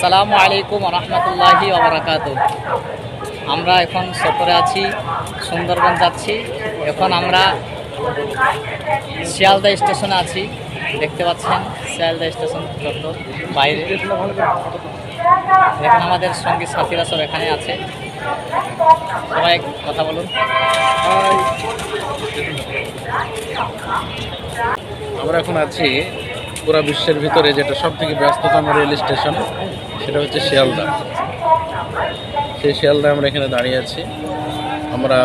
আসসালামু আলাইকুম রহমতুল্লাহি ওবরাকাত আমরা এখন সফরে আছি, সুন্দরবন যাচ্ছি। এখন আমরা শিয়ালদা স্টেশনে আছি। দেখতে পাচ্ছেন, শিয়ালদা স্টেশন চত্বর বাইরে। এখন আমাদের সঙ্গী সাথীরা সব এখানে আছে। সবাই কথা বলুন। আমরা এখন আছি পুরা বিশ্বের ভিতরে, যেটা সব থেকে ব্যস্ততম রেল স্টেশন। সেটা হচ্ছে শিয়ালদা। সেই শিয়ালদা আমরা এখানে দাঁড়িয়ে আছি। আমরা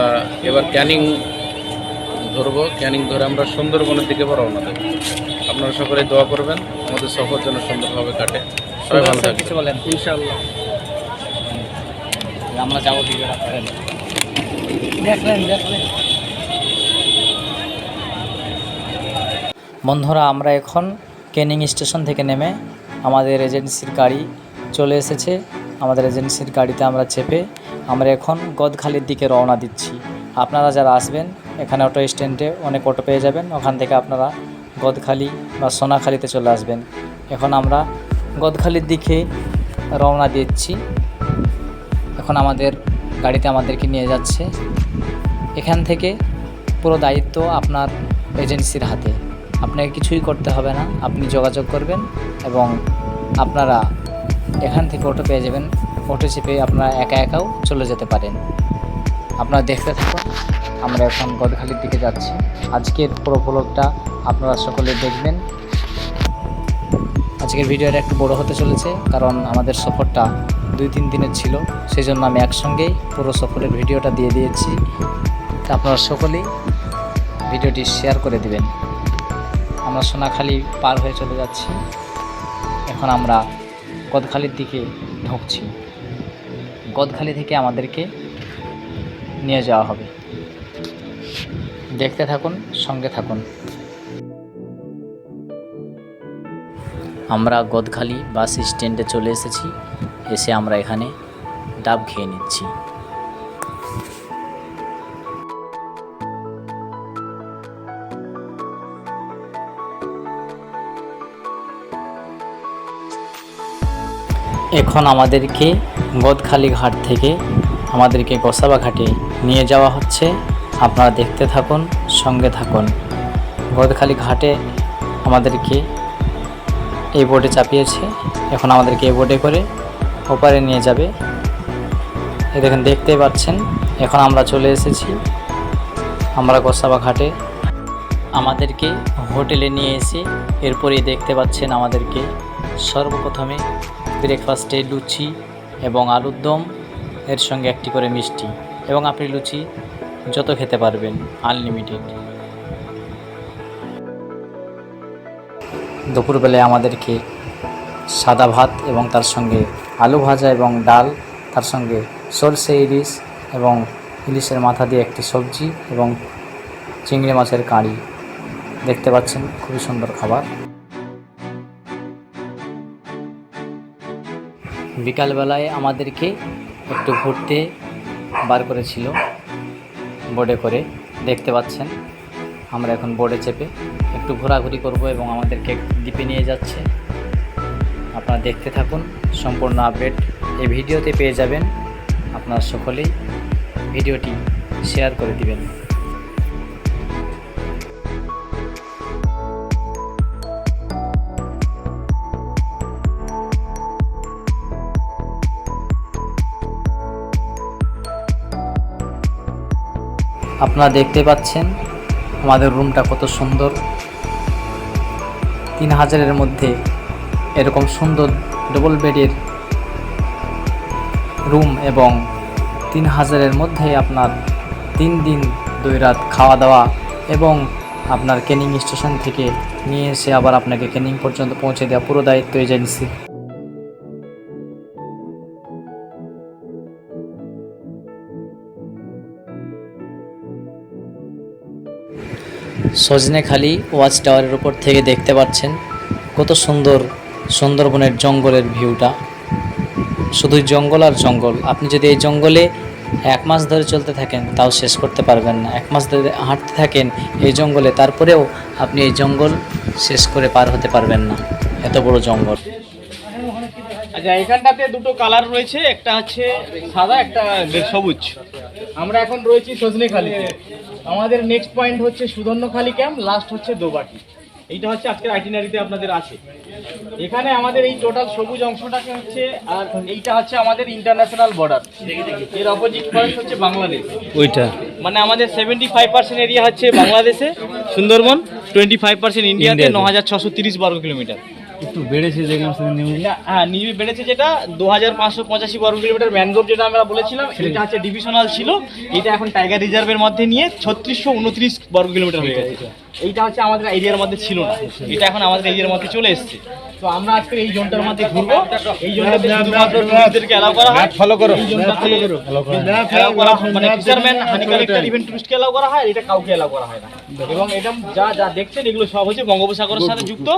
এবার ক্যানিং ধরবো। ক্যানিং ধরে আমরা সুন্দরবনের দিকে রওনা দেবো। আপনারা সকলে দোয়া করবেন। আমাদের সফর যেন সুন্দরভাবে কাটে। সবাই ভালো থাকবে কিছু বলেন। ইনশাল্লাহ আমরা যাব দেখলেন দেখলেন। বন্ধুরা আমরা এখন ক্যানিং স্টেশন থেকে নেমে আমাদের এজেন্সির গাড়ি চলে এসেছে। আমাদের এজেন্সির গাড়িতে আমরা চেপে আমরা এখন গদখালির দিকে রওনা দিচ্ছি। আপনারা যারা আসবেন, এখানে অটো স্ট্যান্ডে অনেক অটো পেয়ে যাবেন। ওখান থেকে আপনারা গদখালি বা সোনাখালিতে চলে আসবেন। এখন আমরা গদখালির দিকে রওনা দিচ্ছি। এখন আমাদের গাড়িতে আমাদেরকে নিয়ে যাচ্ছে। এখান থেকে পুরো দায়িত্ব আপনার এজেন্সির হাতে। আপনাকে কিছুই করতে হবে না। আপনি যোগাযোগ করবেন এবং আপনারা এখান থেকে অটো পেয়ে যাবেন। অটো চেপে আপনারা একা একাও চলে যেতে পারেন। আপনারা দেখতে থাকুন, আমরা এখন গদখালির দিকে যাচ্ছি। আজকের পুরো ব্লগটা আপনারা সকলে দেখবেন। আজকের ভিডিওটা একটু বড় হতে চলেছে, কারণ আমাদের সফরটা দুই তিন দিনের ছিল। সেই জন্য আমি একসঙ্গেই পুরো সফরের ভিডিওটা দিয়ে দিয়েছি। তা আপনারা সকলেই ভিডিওটি শেয়ার করে দিবেন। আমরা সোনাখালি পার হয়ে চলে যাচ্ছি। এখন আমরা গদখালির দিকে ঢুকছি। গদখালি থেকে আমাদেরকে নিয়ে যাওয়া হবে। দেখতে থাকুন, সঙ্গে থাকুন। আমরা গদখালি বাস স্ট্যান্ডে চলে এসেছি। এসে আমরা এখানে ডাব খেয়ে নিচ্ছি। এখন আমাদেরকে গদখালি ঘাট থেকে আমাদেরকে গোসাবা ঘাটে নিয়ে যাওয়া হচ্ছে। আপনারা দেখতে থাকুন, সঙ্গে থাকুন। গদখালি ঘাটে আমাদেরকে এই বোটে চাপিয়েছে। এখন আমাদেরকে এই বোটে করে ওপারে নিয়ে যাবে। এই দেখেন, দেখতেই পাচ্ছেন, এখন আমরা চলে এসেছি। আমরা গোসাবা ঘাটে আমাদেরকে হোটেলে নিয়ে এসে এরপরেই দেখতে পাচ্ছেন আমাদেরকে সর্বপ্রথমে ব্রেকফাস্টে লুচি এবং আলুর দম, এর সঙ্গে একটি করে মিষ্টি। এবং আপনি লুচি যত খেতে পারবেন আনলিমিটেড দুপুরবেলায় আমাদেরকে সাদা ভাত এবং তার সঙ্গে আলু ভাজা এবং ডাল, তার সঙ্গে সরষে ইলিশ এবং ইলিশের মাথা দিয়ে একটি সবজি এবং চিংড়ি মাছের কাঁড়ি। দেখতে পাচ্ছেন, খুবই সুন্দর খাবার। বিকালবেলায় আমাদেরকে একটু ঘুরতে বার করেছিল বোর্ডে করে। দেখতে পাচ্ছেন, আমরা এখন বোর্ডে চেপে একটু ঘোরাঘুরি করব এবং আমাদেরকে দ্বীপে নিয়ে যাচ্ছে। আপনারা দেখতে থাকুন, সম্পূর্ণ আপডেট এই ভিডিওতে পেয়ে যাবেন। আপনারা সকলেই ভিডিওটি শেয়ার করে দিবেন। আপনারা দেখতে পাচ্ছেন আমাদের রুমটা কত সুন্দর। তিন হাজারের মধ্যে এরকম সুন্দর ডবল বেডের রুম এবং তিন হাজারের মধ্যে আপনার তিন দিন দুই রাত খাওয়া দাওয়া এবং আপনার ক্যানিং স্টেশন থেকে নিয়ে এসে আবার আপনাকে ক্যানিং পর্যন্ত পৌঁছে দেওয়া পুরো দায়িত্ব এজেন্সি সজনেখালি ওয়াচ টাওয়ারের উপর থেকে দেখতে পাচ্ছেন কত সুন্দর সুন্দরবনের জঙ্গলের ভিউটা। শুধু জঙ্গল আর জঙ্গল, আপনি যদি এই জঙ্গলে এক মাস ধরে চলতে থাকেন, তাও শেষ করতে পারবেন না। এক মাস ধরে হাঁটতে থাকেন এই জঙ্গলে, তারপরেও আপনি এই জঙ্গল শেষ করে পার হতে পারবেন না। এত বড় জঙ্গল। আচ্ছা এখানটাতে দুটো কালার রয়েছে, একটা হচ্ছে সাদা, একটা সবুজ। আমরা এখন রয়েছি সজনেখালি আমাদের নেক্সট পয়েন্ট হচ্ছে সুধন্যখালি ক্যাম্প লাস্ট হচ্ছে দোবাটি। এইটা হচ্ছে আজকের আইটিনারিতে আপনাদের আছে। এখানে আমাদের এই টোটাল সবুজ অংশটাকে হচ্ছে আর এইটা হচ্ছে আমাদের ইন্টারন্যাশনাল বর্ডার এর অপোজিট পয়েন্ট হচ্ছে বাংলাদেশ। ওইটা। মানে আমাদের সেভেন্টি ফাইভ পার্সেন্ট এরিয়া হচ্ছে বাংলাদেশে সুন্দরবন টোয়েন্টি ফাইভ পার্সেন্ট ইন্ডিয়াতে ন হাজার ছশো তিরিশ বর্গ কিলোমিটার। একটু বেড়েছে দেখলাম এটা হ্যাঁ নিবি বেড়েছে যেটা দু হাজার পাঁচশো পঁচাশি বর্গ কিলোমিটার ম্যানগ্রোভ যেটা আমরা বলেছিলাম সেটা হচ্ছে ডিভিশনাল ছিল। এটা এখন টাইগার রিজার্ভের মধ্যে নিয়ে ছত্রিশশো উনত্রিশ বর্গ কিলোমিটার হয়ে গেছে। এইটা হচ্ছে আমাদের এরিয়ার মধ্যে ছিল না। এটা এখন আমাদের এরিয়ার মধ্যে চলে এসেছে। তো আমরা আজকে এই জোনটার মধ্যে ঘুরবো। এই জোনটাতে শুধুমাত্র টুরিস্টদেরকে অ্যালাউ করা হয়? ফলো করো। এই জোনটাতে অ্যালাউ করা। মানে ফিশারম্যান হানি কালেক্টর ইভেন্ট টুরিস্টকে অ্যালাউ করা। হয় এটা কাউকে অ্যালাউ করা হয় না। এবং এটা যা যা দেখছেন এগুলো সব হচ্ছে বঙ্গোপসাগরের সাথে যুক্ত।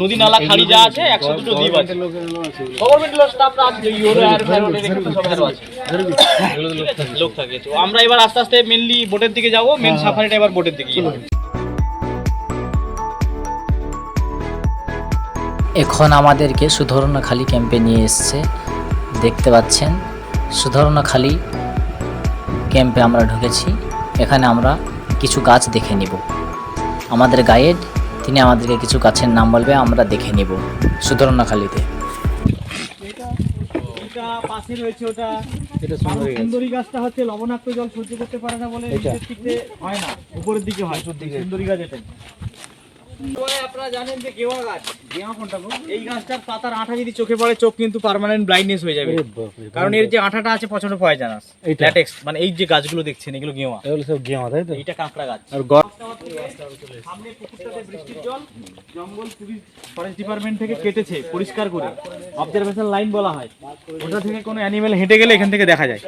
নদী নালা খাড়ি যা আছে একশো দুটো দ্বীপ আছে। গভর্নমেন্ট লোক স্টাফরা আছে ইউরো আর ফাইরোড এখানে তো সব আরও আছে। লোক থাকে। আমরা এবার আস্তে আস্তে মেনলি বোটের দিকে যাব। মেন সাফারিটা এবার বোটের দিকে এখন আমাদেরকে সুধর্ণখালী ক্যাম্পে নিয়ে এসছে। দেখতে পাচ্ছেন সুধর্ণখালী ক্যাম্পে আমরা ঢুকেছি। এখানে আমরা কিছু গাছ দেখে নিব। আমাদের গাইড তিনি আমাদেরকে কিছু গাছের নাম বলবে আমরা দেখে নিব সুধর্ণখালীতে। পাশে রয়েছে ওটা। সুন্দরী গাছটা হচ্ছে লবণাক্ত জল সহ্য করতে পারে না বলে নিচের দিকে হয় না। উপরের দিকে হয়। সুন্দরী গাছ এটাই। এবারে আপনারা জানেন যে গেওয়া গাছ। গেওয়া কোনটা এই গাছটার পাতার আঠা যদি চোখে পড়ে চোখ কিন্তু পার্মানেন্ট ব্লাইন্ডনেস হয়ে যাবে। কারণ এর যে আঠাটা আছে পছন্দ ল্যাটেক্স মানে এই যে গাছগুলো দেখছেন এগুলো গেওয়া। এগুলো সব তাই তো? এইটা কাঁকড়া গাছ। আর গ- সামনে পুকুরটাতে বৃষ্টির জল জঙ্গল পুলিশ ফরেস্ট ডিপার্টমেন্ট থেকে কেটেছে পরিষ্কার করে। অবজারভেশন লাইন বলা হয়। ওটা থেকে কোনো অ্যানিমেল হেঁটে গেলে এখান থেকে দেখা যায়।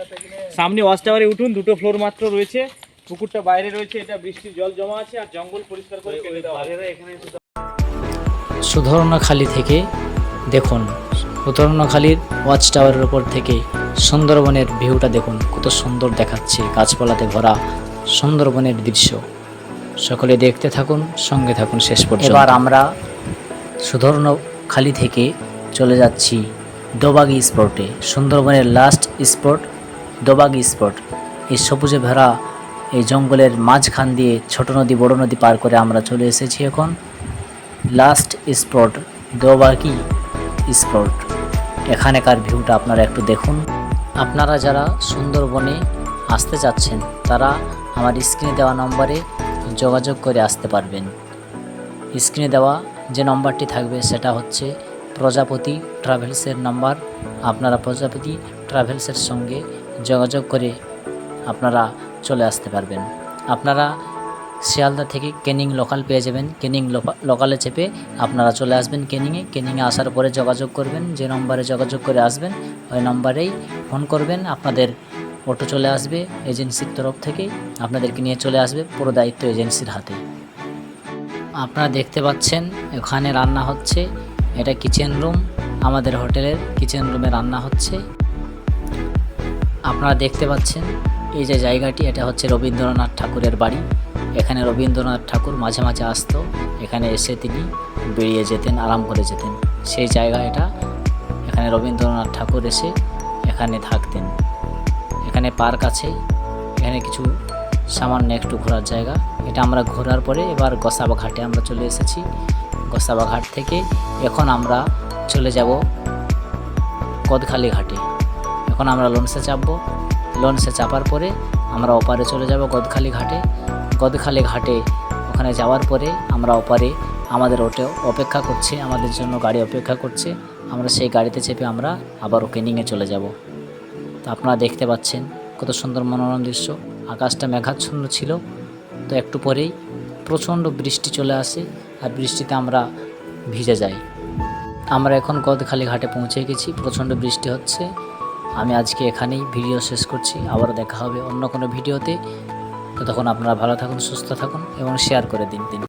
সামনে ওয়াচ টাওয়ারে উঠুন দুটো ফ্লোর মাত্র রয়েছে। পুকুরটা বাইরে রয়েছে এটা বৃষ্টির জল জমা আছে আর জঙ্গল পরিষ্কার করে কেটে দেওয়া হয়। সুধর্ণখালী থেকে দেখুন সুধর্ণখালীর ওয়াচ টাওয়ারের উপর থেকে সুন্দরবনের ভিউটা দেখুন কত সুন্দর দেখাচ্ছে গাছপালাতে ভরা সুন্দরবনের দৃশ্য। সকলে দেখতে থাকুন সঙ্গে থাকুন শেষ পর্যন্ত। এবার আমরা সুধর্ণখালী থেকে চলে যাচ্ছি দোবাগি স্পটে সুন্দরবনের লাস্ট স্পট দোবাগি স্পট এই সবুজে ভরা এই জঙ্গলের মাঝখান দিয়ে ছোট নদী, বড় নদী পার করে আমরা চলে এসেছি এখন। লাস্ট স্পট দোবাকি স্পট এখানেকার ভিউটা আপনারা একটু দেখুন। আপনারা যারা সুন্দরবনে আসতে চাচ্ছেন, তারা আমার স্ক্রিনে দেওয়া নম্বরে যোগাযোগ করে আসতে পারবেন। স্ক্রিনে দেওয়া যে নম্বরটি থাকবে, সেটা হচ্ছে প্রজাপতি ট্রাভেলসের নাম্বার আপনারা প্রজাপতি ট্রাভেলসের সঙ্গে যোগাযোগ করে আপনারা চলে আসতে পারবেন। আপনারা শিয়ালদা থেকে কেনিং লোকাল পেয়ে যাবেন। কেনিং লোকা- লোকালে চেপে আপনারা চলে আসবেন কেনিংয়ে। কেনিংয়ে আসার পরে যোগাযোগ করবেন, যে নম্বরে যোগাযোগ করে আসবেন, ওই নম্বরেই ফোন করবেন। আপনাদের অটো চলে আসবে এজেন্সির তরফ থেকে, আপনাদেরকে নিয়ে চলে আসবে পুরো দায়িত্ব এজেন্সির হাতে। আপনারা দেখতে পাচ্ছেন, ওখানে রান্না হচ্ছে। এটা কিচেন রুম, আমাদের হোটেলের কিচেন রুমে রান্না হচ্ছে। আপনারা দেখতে পাচ্ছেন এই যে জায়গাটি, এটা হচ্ছে রবীন্দ্রনাথ ঠাকুরের বাড়ি। এখানে রবীন্দ্রনাথ ঠাকুর মাঝে মাঝে আসতো। এখানে এসে তিনি বেরিয়ে যেতেন, আরাম করে যেতেন। সেই জায়গা এটা। এখানে রবীন্দ্রনাথ ঠাকুর এসে এখানে থাকতেন। এখানে পার্ক আছে। এখানে কিছু সামান্য একটু ঘোরার জায়গা। এটা আমরা ঘোরার পরে এবার গোসাবা ঘাটে আমরা চলে এসেছি। গোসাবা ঘাট থেকে এখন আমরা চলে যাব কদখালি ঘাটে। এখন আমরা লঞ্চে চাপবো। লঞ্চে চাপার পরে আমরা ওপারে চলে যাব গদখালি ঘাটে। গদখালি ঘাটে ওখানে যাওয়ার পরে আমরা ওপারে আমাদের ওটে অপেক্ষা করছে, আমাদের জন্য গাড়ি অপেক্ষা করছে। আমরা সেই গাড়িতে চেপে আমরা আবার ওকেনিংয়ে চলে যাব। তো আপনারা দেখতে পাচ্ছেন কত সুন্দর মনোরম দৃশ্য। আকাশটা মেঘাচ্ছন্ন ছিল। তো একটু পরেই প্রচণ্ড বৃষ্টি চলে আসে আর বৃষ্টিতে আমরা ভিজে যাই। আমরা এখন গদখালি ঘাটে পৌঁছে গেছি। প্রচণ্ড বৃষ্টি হচ্ছে। আমি আজকে এখানেই ভিডিও শেষ করছি। আবারও দেখা হবে অন্য কোনো ভিডিওতে। তখন আপনারা ভালো থাকুন, সুস্থ থাকুন এবং শেয়ার করে দিন দিন।